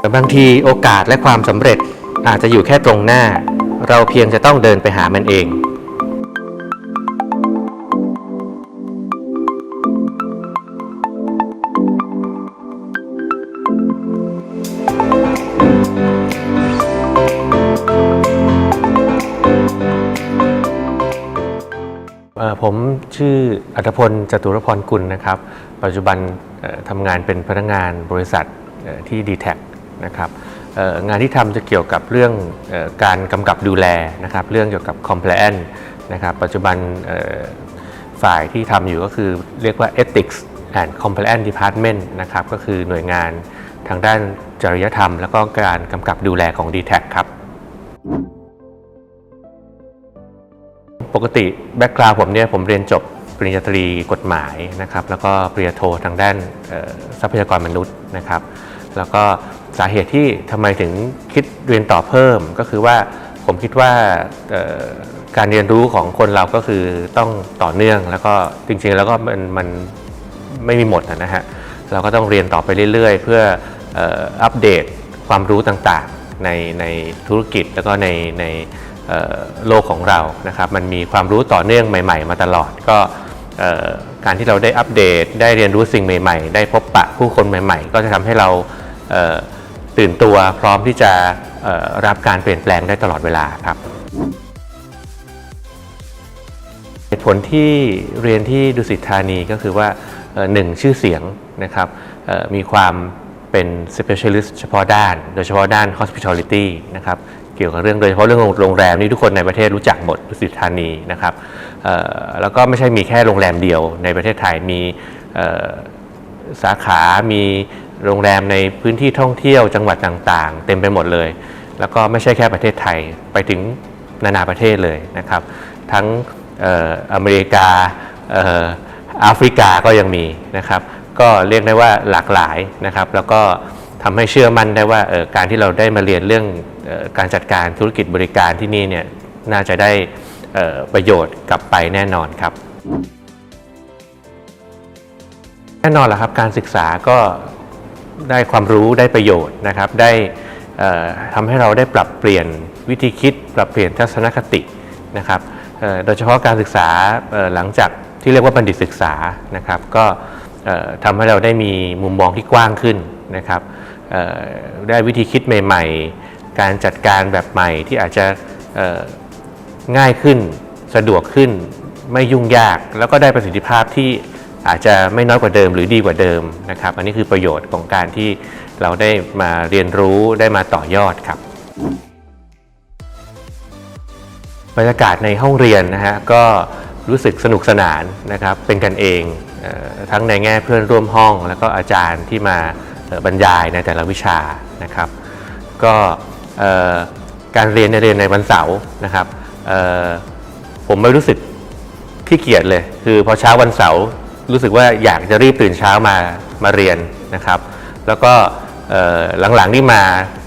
แต่บางทีโอกาสและความสำเร็จอาจจะอยู่แค่ตรงหน้า เราเพียงจะต้องเดินไปหามันเองผมชื่ออัตพลจตุรพรกุลนะครับ ปัจจุบันทำงานเป็นพนักงานบริษัทที่ d t แท นะครับงานที่ทำจะเกี่ยวกับเรื่องออการกำกับดูแลนะครับเรื่องเกี่ยวกับ compliance นะครับปัจจุบันฝ่ายที่ทำอยู่ก็คือเรียกว่า ethics and compliance department นะครับก็คือหน่วยงานทางด้านจริยธรรม แล้วก็การกำกับดูแลของ d t แทครับ ปกติแบ็กกราวผมเนี่ยผมเรียนจบปริญญาตรีกฎหมายนะครับแล้วก็ปริญญาโททางด้านทรัพยากรมนุษย์นะครับ แล้วก็ สาเหตุที่ทำไมถึงคิดเรียนต่อเพิ่ม ก็คือว่าผมคิดว่าการเรียนรู้ของคนเราก็คือต้องต่อเนื่องแล้วก็จริงๆแล้วก็มันมันไม่มีหมดนะฮะเราก็ต้องเรียนต่อไปเรื่อยๆ เพื่ออ,อัปเดตความรู้ต่างๆในในธุรกิจแล้วก็ในในโลกของเรานะครับมันมีความรู้ต่อเนื่องใหม่ ๆ มาตลอดก็การที่เราได้อัปเดต ได้เรียนรู้สิ่งใหม่ ๆ ได้พบปะผู้คนใหม่ ๆ ก็จะทำให้เรา ตื่นตัวพร้อมที่จะรับการเปลี่ยนแปลงได้ตลอดเวลาครับเหตุผลที่เรียนที่ดุสิตธานีก็คือว่าหนึ่งชื่อเสียงนะครับมีความเป็น specialist เฉพาะด้าน โดยเฉพาะด้าน hospitality นะครับเกี่ยวกับเรื่องโดยเฉพาะเรื่องโรงแรมนี่ทุกคนในประเทศรู้จักหมดดุสิตธานีนะครับแล้วก็ไม่ใช่มีแค่โรงแรมเดียวในประเทศไทยมีสาขา มี โรงแรมในพื้นที่ท่องเที่ยวจังหวัดต่างๆ เต็มไปหมดเลย แล้วก็ไม่ใช่แค่ประเทศไทยไปถึงนานาประเทศเลยนะครับ ทั้งเอออเมริกาเอ่อแอฟริกาก็ยังมีนะครับ ก็เรียกได้ว่าหลากหลายนะครับ แล้วก็ทำให้เชื่อมั่นได้ว่าออการที่เราได้มาเรียนเรื่องออการจัดการธุรกิจบริการที่นี่เนี่ยน่าจะได้เอ่อประโยชน์กลับไปแน่นอนครับ แน่นอนแหละครับการศึกษาก็ ได้ความรู้ได้ประโยชน์นะครับ ได้ทำให้เราได้ปรับเปลี่ยนวิธีคิด ปรับเปลี่ยนทัศนคตินะครับโดยเฉพาะการศึกษาหลังจากที่เรียกว่าบัณฑิตศึกษานะครับ ก็ทำให้เราได้มีมุมมองที่กว้างขึ้นนะครับได้วิธีคิดใหม่ ๆ การจัดการแบบใหม่ที่อาจจะง่ายขึ้นสะดวกขึ้นไม่ยุ่งยาก แล้วก็ได้ประสิทธิภาพที่ อาจจะไม่น้อยกว่าเดิมหรือดีกว่าเดิมนะครับ อันนี้คือประโยชน์ของการที่เราได้มาเรียนรู้ได้มาต่อยอดครับบรรยากาศในห้องเรียนนะฮะก็รู้สึกสนุกสนานนะครับ เป็นกันเองทั้งในแง่เพื่อนร่วมห้อง แล้วก็อาจารย์ที่มาบรรยายในแต่ละวิชานะครับ ก็การเรียนในยเรียนในวันเสาร์นะครับผมไม่รู้สึกขี้เกียจเลย คือพอเช้าวันเสาร์ รู้สึกว่าอยากจะรีบตื่นเช้ามามาเรียนนะครับ แล้วก็หลังๆนี่มา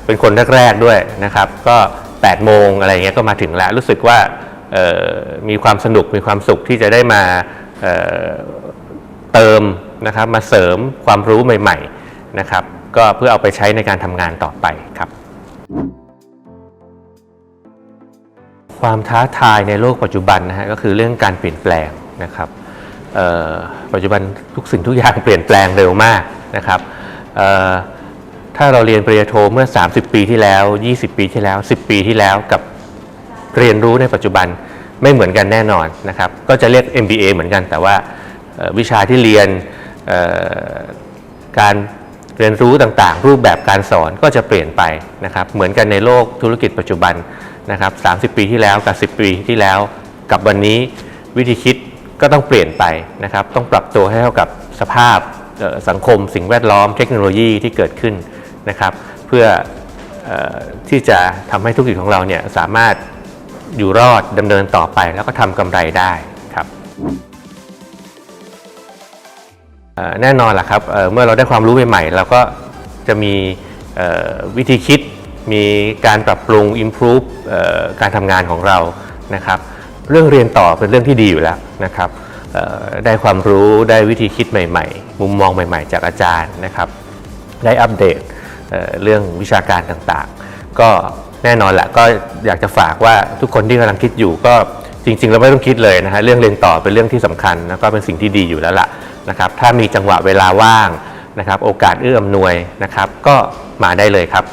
เป็นคนแรกๆด้วยนะครับ ก็8โมงอะไรเงี้ยก็มาถึงแล้ว รู้สึกว่ามีความสนุกมีความสุขที่จะได้มาเเติมนะครับมาเสริมความรู้ใหม่ๆนะครับ ก็เพื่อเอาไปใช้ในการทำงานต่อไปครับ ความท้าทายในโลกปัจจุบันนะฮะก็คือเรื่องการเปลี่ยนแปลงนะครับ ปัจจุบันทุกสิ่งทุกอย่างเปลี่ยนแปลงเร็วมากนะครับถ้าเราเรียนปริญญาโทเมื่อ 30 ปีที่แล้ว 20 ปีที่แล้ว 10 ปีที่แล้วกับเรียนรู้ในปัจจุบันไม่เหมือนกันแน่นอนนะครับ ก็จะเรียก MBA เหมือนกัน แต่ว่าวิชาที่เรียนการเรียนรู้ต่างๆ รูปแบบการสอนก็จะเปลี่ยนไปนะครับ เหมือนกันในโลกธุรกิจปัจจุบันนะครับ 30 ปีที่แล้วกับ 10 ปีที่แล้ว กับวันนี้วิธีคิด ก็ต้องเปลี่ยนไปนะครับ ต้องปรับตัวให้เข้ากับสภาพสังคม สิ่งแวดล้อมเทคโนโลยีที่เกิดขึ้นนะครับ เพื่ออที่จะทำให้ธุรกิจของเราเนี่ยสามารถอยู่รอดดำเนินต่อไปแล้วก็ทำกำไรได้ครับแน่นอนล่ะครับเมื่อเราได้ความรู้ใหม่ๆเราก็จะมีวิธีคิดมีการปรับปรุง improve การทำงานของเรานะครับ เรื่องเรียนต่อเป็นเรื่องที่ดีอยู่แล้วนะครับได้ความรู้ได้วิธีคิดใหม่ๆ มุมมองใหม่ๆ จากอาจารย์นะครับ ได้อัปเดตเรื่องวิชาการต่างๆ ก็แน่นอนแหละก็อยากจะฝากว่าทุกคนที่กำลังคิดอยู่ก็จริงๆเราไม่ต้องคิดเลยนะฮะเรื่องเรียนต่อเป็นเรื่องที่สำคัญแล้วก็เป็นสิ่งที่ดีอยู่แล้วล่ะนะครับ ถ้ามีจังหวะเวลาว่างนะครับ โอกาสเอื้ออำนวยนะครับ ก็มาได้เลยครับ